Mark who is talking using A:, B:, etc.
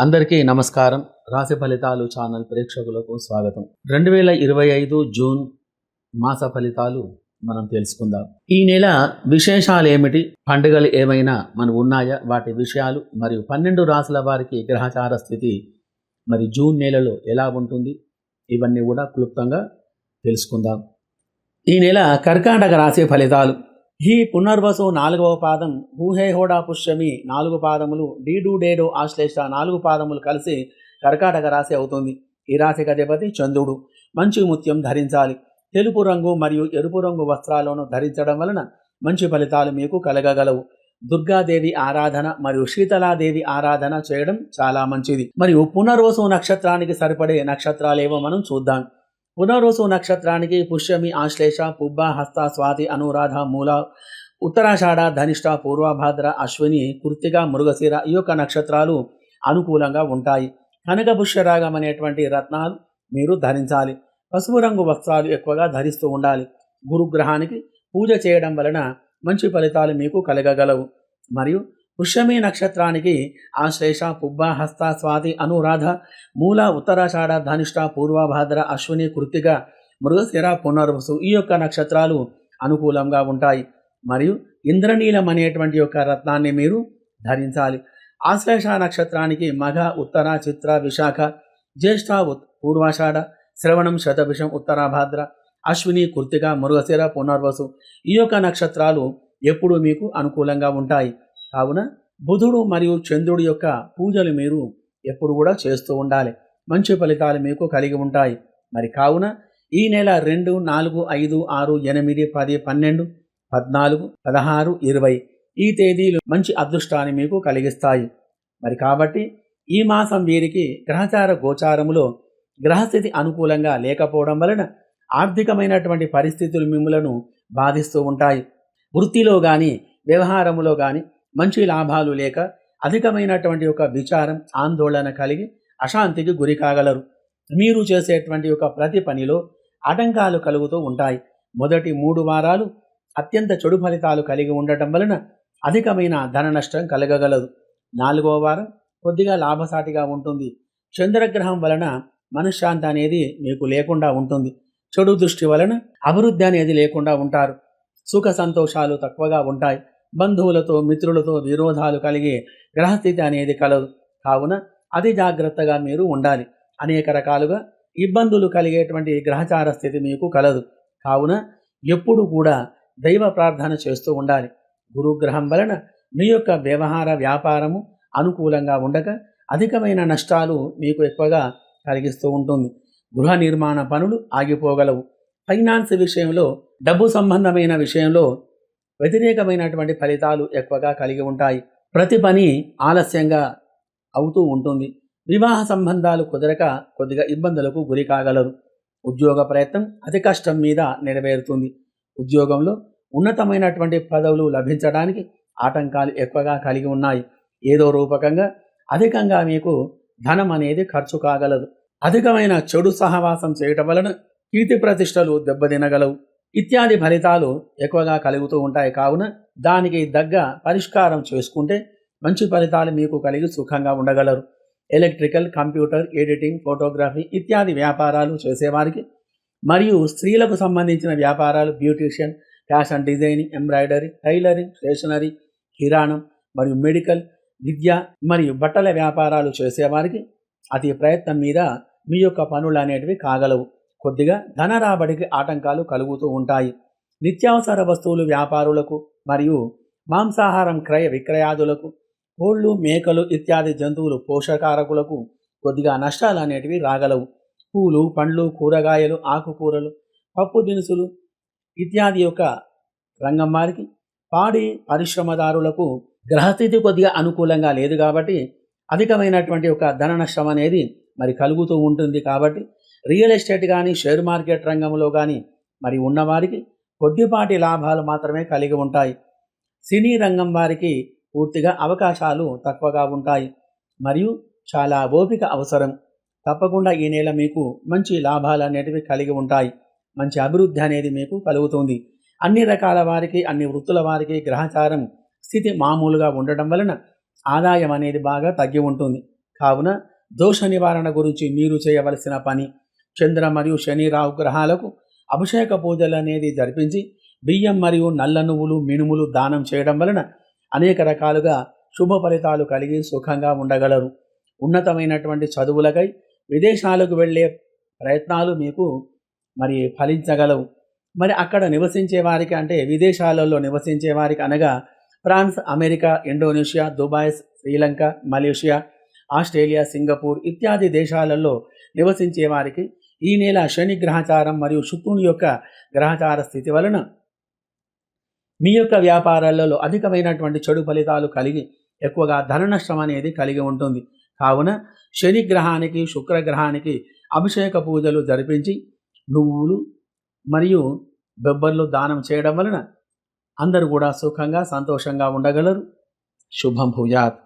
A: అందరికీ నమస్కారం. రాశి ఫలితాలు ఛానల్ ప్రేక్షకులకు స్వాగతం. రెండు వేల ఇరవై ఐదు జూన్ మాస ఫలితాలు మనం తెలుసుకుందాం. ఈ నెల విశేషాలు ఏమిటి పండుగలు ఏమైనా మన ఉన్నాయా? వాటి విషయాలు మరియు పన్నెండు రాసుల వారికి గ్రహచార స్థితి మరి జూన్ నెలలో ఎలా ఉంటుంది? ఇవన్నీ కూడా క్లుప్తంగా తెలుసుకుందాం. ఈ నెల కర్కాటక రాశి ఫలితాలు ఈ పునర్వసు నాలుగవ పాదం హూహేహోడా పుష్యమి నాలుగు పాదములు డీడు డేడు ఆశ్లేష నాలుగు పాదములు కలిసి కర్కాటక రాశి అవుతుంది. ఈ రాశి అధిపతి చంద్రుడు. మంచి ముత్యం ధరించాలి. తెలుపు రంగు మరియు ఎరుపు రంగు వస్త్రాలను ధరించడం వలన మంచి ఫలితాలు మీకు కలగగలవు. దుర్గాదేవి ఆరాధన మరియు శీతలాదేవి ఆరాధన చేయడం చాలా మంచిది. మరియు పునర్వసు నక్షత్రానికి సరిపడే నక్షత్రాలేవో మనం చూద్దాం. పునరుసు నక్షత్రానికి పుష్యమి ఆశ్లేష పుబ్బ హస్త స్వాతి అనురాధ మూల ఉత్తరాషాఢ ధనిష్ట పూర్వభాద్ర అశ్విని కృత్తిక మృగశిర ఈ యొక్క నక్షత్రాలు అనుకూలంగా ఉంటాయి. కనక పుష్యరాగం అనేటువంటి రత్నాలు మీరు ధరించాలి. పసుపు రంగు వస్త్రాలు ఎక్కువగా ధరిస్తూ ఉండాలి. గురుగ్రహానికి పూజ చేయడం వలన మంచి ఫలితాలు మీకు కలగగలవు. మరియు పుష్యమి నక్షత్రానికి ఆశ్లేష పుబ్బ హస్త స్వాతి అనురాధ మూల ఉత్తరాషాఢ ధనిష్ట పూర్వభాద్ర అశ్విని కృతిక మృగశిర పునర్వసు ఈ యొక్క నక్షత్రాలు అనుకూలంగా ఉంటాయి. మరియు ఇంద్రనీలం అనేటువంటి యొక్క రత్నాన్ని మీరు ధరించాలి. ఆశ్లేష నక్షత్రానికి మఘ ఉత్తర చిత్ర విశాఖ జ్యేష్ఠ ఉత్- పూర్వాషాఢ శ్రవణం శతభిషం ఉత్తరాభాద్ర అశ్విని కృతిక మృగశిర పునర్వసు ఈ యొక్క నక్షత్రాలు ఎప్పుడూ మీకు అనుకూలంగా ఉంటాయి. కావున బుధుడు మరియు చంద్రుడి యొక్క పూజలు మీరు ఎప్పుడు కూడా చేస్తూ ఉండాలి. మంచి ఫలితాలు మీకు కలిగి ఉంటాయి. మరి కావున ఈ నెల రెండు నాలుగు ఐదు ఆరు ఎనిమిది పది పన్నెండు పద్నాలుగు పదహారు ఇరవై ఈ తేదీలు మంచి అదృష్టాన్ని మీకు కలిగిస్తాయి. మరి కాబట్టి ఈ మాసం వీరికి గ్రహచార గోచారములో గ్రహస్థితి అనుకూలంగా లేకపోవడం వలన ఆర్థికమైనటువంటి పరిస్థితులు మిమ్మలను బాధిస్తూ ఉంటాయి. వృత్తిలో కానీ వ్యవహారములో కానీ మంచి లాభాలు లేక అధికమైనటువంటి ఒక విచారం ఆందోళన కలిగి అశాంతికి గురి కాగలరు. మీరు చేసేటువంటి ఒక ప్రతి పనిలో ఆటంకాలు కలుగుతూ ఉంటాయి. మొదటి మూడు వారాలు అత్యంత చెడు ఫలితాలు కలిగి ఉండటం వలన అధికమైన ధన నష్టం కలగగలదు. నాలుగవ వారం కొద్దిగా లాభసాటిగా ఉంటుంది. చంద్రగ్రహం వలన మనశ్శాంతి అనేది మీకు లేకుండా ఉంటుంది. చెడు దృష్టి వలన అభివృద్ధి అనేది లేకుండా ఉంటారు. సుఖ సంతోషాలు తక్కువగా ఉంటాయి. బంధువులతో మిత్రులతో విరోధాలు కలిగే గ్రహస్థితి అనేది కలదు. కావున అతి జాగ్రత్తగా మీరు ఉండాలి. అనేక రకాలుగా ఇబ్బందులు కలిగేటువంటి గ్రహచార స్థితి మీకు కలదు. కావున ఎప్పుడు కూడా దైవ ప్రార్థన చేస్తూ ఉండాలి. గురుగ్రహం వలన మీ యొక్క వ్యవహార వ్యాపారము అనుకూలంగా ఉండక అధికమైన నష్టాలు మీకు ఎక్కువగా కలిగిస్తూ ఉంటుంది. గృహ నిర్మాణ పనులు ఆగిపోగలవు. ఫైనాన్స్ విషయంలో డబ్బు సంబంధమైన విషయంలో వ్యతిరేకమైనటువంటి ఫలితాలు ఎక్కువగా కలిగి ఉంటాయి. ప్రతి పని ఆలస్యంగా అవుతూ ఉంటుంది. వివాహ సంబంధాలు కుదరక కొద్దిగా ఇబ్బందులకు గురి కాగలరు. ఉద్యోగ ప్రయత్నం అతి కష్టం మీద నెరవేరుతుంది. ఉద్యోగంలో ఉన్నతమైనటువంటి పదవులు లభించడానికి ఆటంకాలు ఎక్కువగా కలిగి ఉన్నాయి. ఏదో రూపకంగా అధికంగా మీకు ధనం అనేది ఖర్చు కాగలదు. అధికమైన చెడు సహవాసం చేయటం వలన కీర్తి ప్రతిష్టలు దెబ్బతినగలవు. ఇత్యాది ఫలితాలు ఎక్కువగా కలుగుతూ ఉంటాయి కావున దానికి దగ్గ పరిష్కారం చేసుకుంటే మంచి ఫలితాలు మీకు కలిగి సుఖంగా ఉండగలరు. ఎలక్ట్రికల్ కంప్యూటర్ ఎడిటింగ్ ఫోటోగ్రఫీ ఇత్యాది వ్యాపారాలు చేసేవారికి మరియు స్త్రీలకు సంబంధించిన వ్యాపారాలు beautician fashion designing embroidery tailoring stationery కిరాణం మరియు మెడికల్ విద్య మరియు బట్టల వ్యాపారాలు చేసేవారికి అతి ప్రయత్నం మీద మీ యొక్క పనులు అనేటివి కాగలవు. కొద్దిగా ధన రాబడికి ఆటంకాలు కలుగుతూ ఉంటాయి. నిత్యావసర వస్తువులు వ్యాపారులకు మరియు మాంసాహారం క్రయ విక్రయాదులకు కోళ్ళు మేకలు ఇత్యాది జంతువులు పోషకారకులకు కొద్దిగా నష్టాలు అనేటివి రాగలవు. పూలు పండ్లు కూరగాయలు ఆకుకూరలు పప్పు దినుసులు ఇత్యాది యొక్క రంగం వారికి పాడి పరిశ్రమదారులకు గ్రహస్థితి కొద్దిగా అనుకూలంగా లేదు కాబట్టి అధికమైనటువంటి ఒక ధన నష్టం అనేది మరి కలుగుతూ ఉంటుంది కాబట్టి రియల్ ఎస్టేట్ కానీ షేర్ మార్కెట్ రంగంలో కానీ మరి ఉన్నవారికి కొద్దిపాటి లాభాలు మాత్రమే కలిగి ఉంటాయి. సినీ రంగం వారికి పూర్తిగా అవకాశాలు తక్కువగా ఉంటాయి. మరియు చాలా ఓపిక అవసరం. తప్పకుండా ఈ నెల మీకు మంచి లాభాలు అనేటివి కలిగి ఉంటాయి. మంచి అభివృద్ధి అనేది మీకు కలుగుతుంది. అన్ని రకాల వారికి అన్ని వృత్తుల వారికి గ్రహచారం స్థితి మామూలుగా ఉండటం వలన ఆదాయం అనేది బాగా తగ్గి ఉంటుంది. కావున దోష నివారణ గురించి మీరు చేయవలసిన పని చంద్ర మరియు శని రాహు గ్రహాలకు అభిషేక పూజలు అనేది జరిపించి బియ్యం మరియు నల్ల నువ్వులు మినుములు దానం చేయడం వలన అనేక రకాలుగా శుభ ఫలితాలు కలిగి సుఖంగా ఉండగలరు. ఉన్నతమైనటువంటి చదువులకై విదేశాలకు వెళ్ళే ప్రయత్నాలు మీకు మరి ఫలించగలవు. మరి అక్కడ నివసించే వారికి అంటే విదేశాలలో నివసించే వారికి అనగా France America Indonesia Dubai Sri Lanka Malaysia Australia Singapore ఇత్యాది దేశాలలో నివసించే వారికి ఈ నెల శని గ్రహచారం మరియు శుక్రుని యొక్క గ్రహచార స్థితి వలన మీ యొక్క వ్యాపారాలలో అధికమైనటువంటి చెడు ఫలితాలు కలిగి ఎక్కువగా ధన నష్టం అనేది కలిగి ఉంటుంది. కావున శని గ్రహానికి శుక్రగ్రహానికి అభిషేక పూజలు జరిపించి నువ్వులు మరియు బెబ్బర్లు దానం చేయడం వలన అందరూ కూడా సుఖంగా సంతోషంగా ఉండగలరు. శుభం భూజాత్